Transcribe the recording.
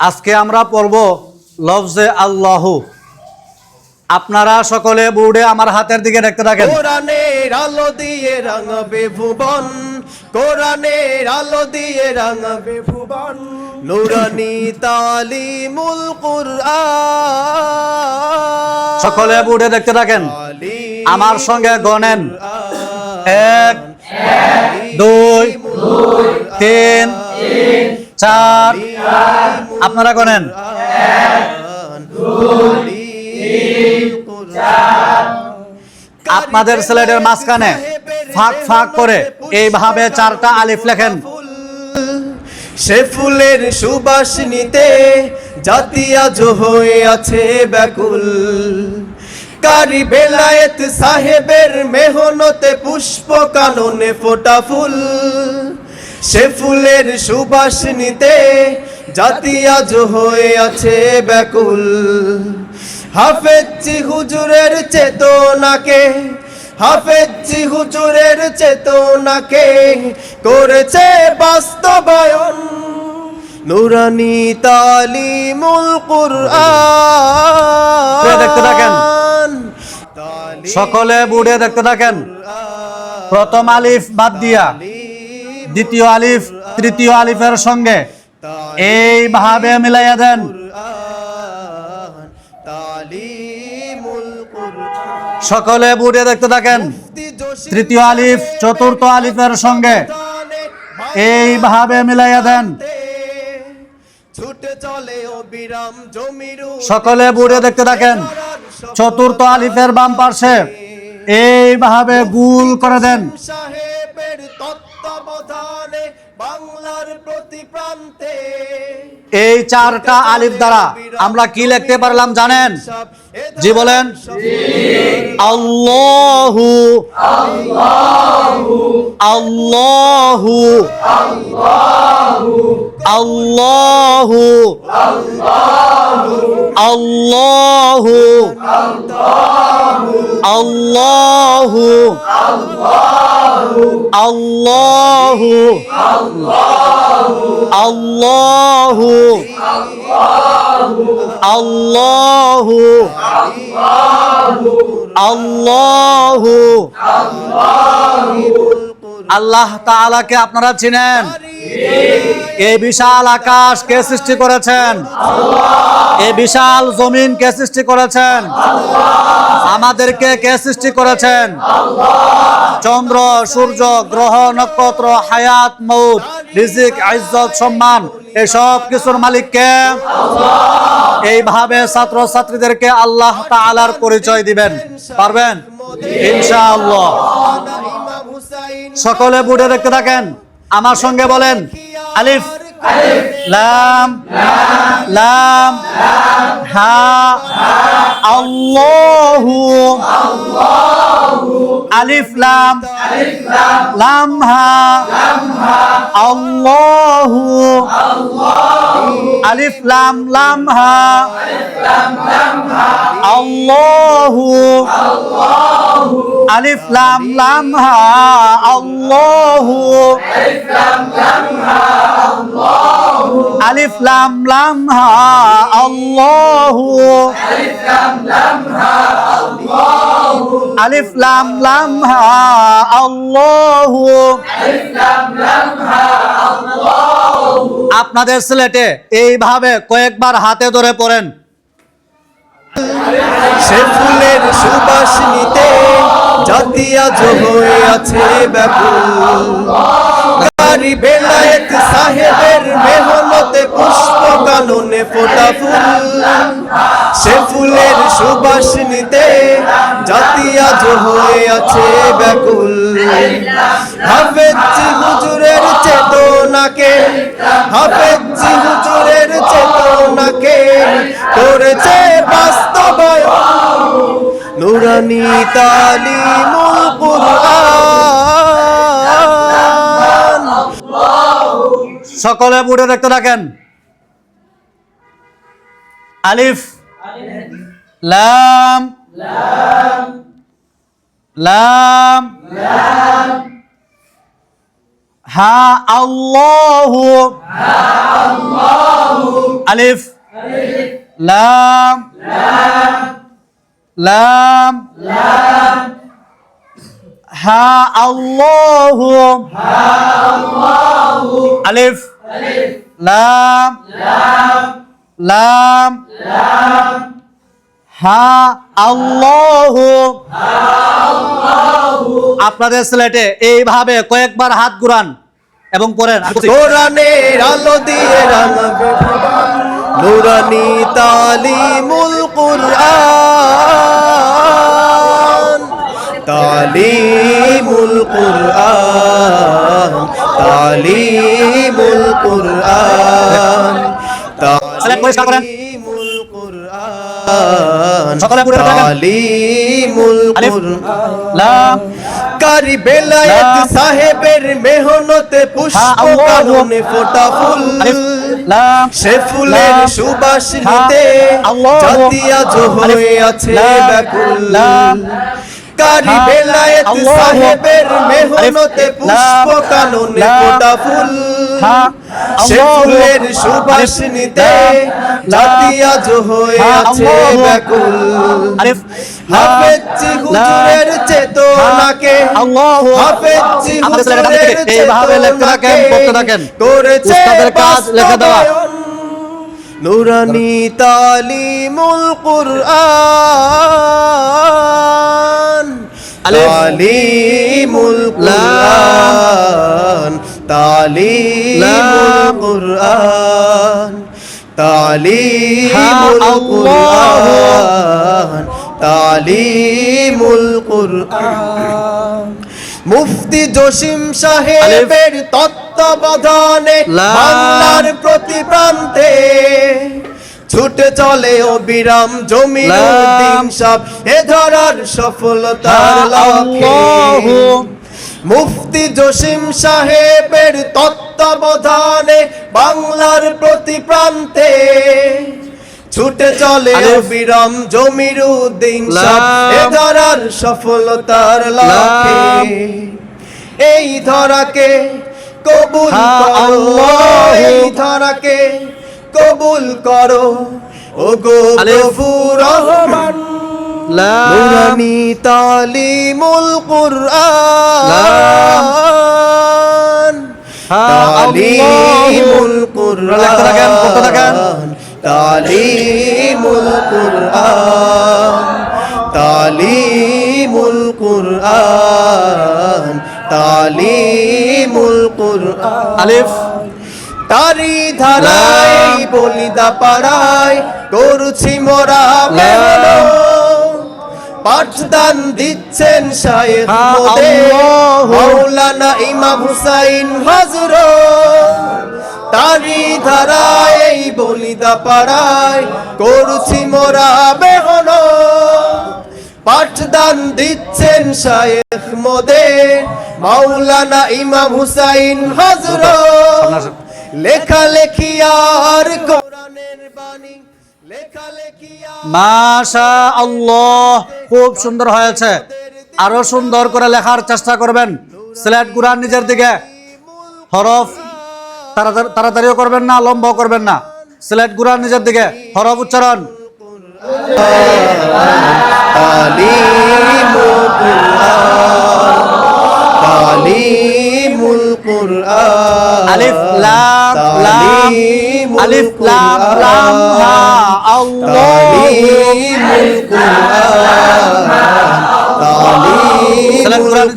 আজকে আমরা পড়ব লফজে আল্লাহু। আপনারা সকলে বোর্ডে আমার হাতের দিকে দেখতে থাকেন। কোরআনের আলো দিয়ে রাঙাবে ভুবন কোরআনের আলো দিয়ে রাঙাবে ভুবন। নুরানি তালিমুল কুরআন। সকলে বোর্ডে দেখতে থাকেন। আমার সঙ্গে গণেন। এক দুই তিন চার। আপনারা করেন। আপনাদের স্লাইডের মাঝখানে ফাঁক ফাঁক করে এইভাবে চারটা আলিফ লেখেন। সে ফুলের সুবাস নিতে জাতি আজ হয়ে আছে ব্যাকুল। কারি বেলায়েত সাহেবের মেহনতে পুষ্প কাননে ফোটা ফুল। সে ফুলের সুবাস নিতে জাতি আজ হয়ে আছে ব্যাকুল। হাফেজি হুজুরের চেতনাকে হাফেজি হুজুরের চেতনাকে করেছে বাস্তবায়ন। নুরানি তালিমুল কুরআন। দেখতে থাকেন। সকলে বোর্ডে দেখতে থাকেন। প্রথম আলিফ বাদ দিয়া। দ্বিতীয় আলিফ, তৃতীয় আলিফের সঙ্গে। এই এইভাবে মিলাইয়া দেন। সকলে বুড়ে দেখতে থাকেন। তৃতীয় আলিফ, চতুর্থ আলিফের সঙ্গে। এই এইভাবে মিলাইয়া দেন। সকলে বুড়ে দেখতে থাকেন। চতুর্থ আলিফের বাম পার্শ্বে। এইভাবে গুল করে দেন। এই চারটা আলিফ দ্বারা আমরা কি লিখতে পারলাম জানেন? জি বলেন। আল্লাহু আল্লাহু আল্লাহু আল্লাহু আল্লাহু আল্লাহু আল্লাহু আল্লাহু আল্লাহু আল্লাহ তাআলাকে আপনারা চিনেন? এই বিশাল আকাশ কে সৃষ্টি করেছেন? এই বিশাল জমিন কে সৃষ্টি করেছেন? আমাদেরকে কে সৃষ্টি করেছেন? চন্দ্র, সূর্য, গ্রহ, নক্ষত্র, হায়াত, মৌত। রিজিক, ইজ্জত, সম্মান এসব কিছুর মালিককে এইভাবে ছাত্র ছাত্রীদেরকে আল্লাহ তাআলার পরিচয় দিবেন। পারবেন? ইনশাআল্লাহ। সকলে বুড়ে দেখতে থাকেন। আমার সঙ্গে বলেন, আলিফ, লাম লাম, হা, আল্লাহু, আলিফ, লাম লাম, হা আল্লাহু আলিফ লাম লাম হা। আল্লাহু আলিফ লাম লাম হা। আল্লাহু আলিফ লাম লাম হা। আল্লাহু আলিফ লাম লাম হা আলিফ লাম লাম হা আপনাদের স্লেটে এইভাবে কয়েকবার হাতে ধরে পড়েন। সে ফুলের সুবাস নিতে জাতীয় হয়ে আছে ব্যাপুল কারি বেলায়েত সাহেবের মেহনতে পুষ্প কাননে ফোটা ফুল। সে ফুলের সুবাস নিতে জাতি আজ হয়ে আছে ব্যাকুল। হাফেজি হুজুরের চেতনাকে হাফেজি হুজুরের চেতনাকে করেছে বাস্তবায়ন। নুরানি তালিমুল কুরআন। সকলে বুড়ে দেখতে থাকেন। আলিফ। লাম। লাম। হা আল্লাহু। আলিফ। লাম। লাম। হা আল্লাহু। আলিফ। লাম লাম, হা, আল্লাহু। আপনাদের সিলেটে এইভাবে কয়েকবার হাত ঘুরান এবং পড়েন। কোরআনের আলো দিয়ে নুরানি তালিমুল কুরআন। তালিমুল কুরআন। তালিমুল কুরআন। তালিমুল কুরআন সকলে থাকেন। তালিমুল কুরআন কারি বেলায়েত। সাহেবের মেহনতে পুষ্প। কাননে ফোটা ফুল সে ফুলের সুবাস নিতে জাতি আজ হয়ে আছে ব্যাকুল। কারি বেলায়েত। সাহেবের মেহনতে পুষ্প লাম। ফোটা ফুল সে। ফুলের সুবাস নিতে। জাতি আজ হয়ে আছে ব্যাকুল হাফেজি হুজুরের চেতনাকে আল্লাহু হাফেজি হুজুরের করেছে কাজ লিখে দেওয়া নুরানি তালিমুল কুরআন। তালিমুল কুরআন তালিমুল লাম। কুরআন তালিমুল। কুরআন তালিমুল কুরআন মুফতি জসিম সাহেবের তত্ত্বাবধানে। বাংলার প্রতি প্রান্তে ছুটে চলে অবিরাম। উদ্দিন সাহ এ ধরার সফলতার হা, মুফতি জসিম সাহেবের তত্ত্বাবধানে বাংলার প্রতি প্রান্তে ছুটে চলে। অবিরাম জমির উদ্দিন এ ধরার সফলতার লক্ষ্যে। এই ধরাকে কবুল হা, করো। এই ধরাকে কবুল করো। ও গো। গফুর রহমান। নুরানি তালিমুল কুরআন। তালিমুল কুরআন। তালিমুল কুরআন। তালিমুল কুরআন। তালিমুল কুরআন। আলিফ। তারি ধারায় বলিদা পাড়ায় করছি মোরা। পাঠদান দিচ্ছেন শায়েখ। মাওলানা ইমাম হুসাইন হযরত তারি ধারায় বলিদা পাড়ায় করছি মোরা বেহন পাঠদান দিচ্ছেন শায়েখ মোদের মাওলানা ইমাম হুসাইন হযরত লেখা লেখি আর কোরআনের বাণী লেখা লেখি মাশা আল্লাহ খুব সুন্দর হয়েছে। আরও সুন্দর করে লেখার চেষ্টা করবেন। সিলেট গুরান নিজের দিকে। হরফ তাড়াতাড়ি- তাড়াতাড়িও করবেন না লম্ব করবেন না। সিলেট গুরান নিজের দিকে। হরফ উচ্চারণ। তালিমুল তালিমুল আলিফ লাম লাম হা আল্লাহ তালিমুল কুরআন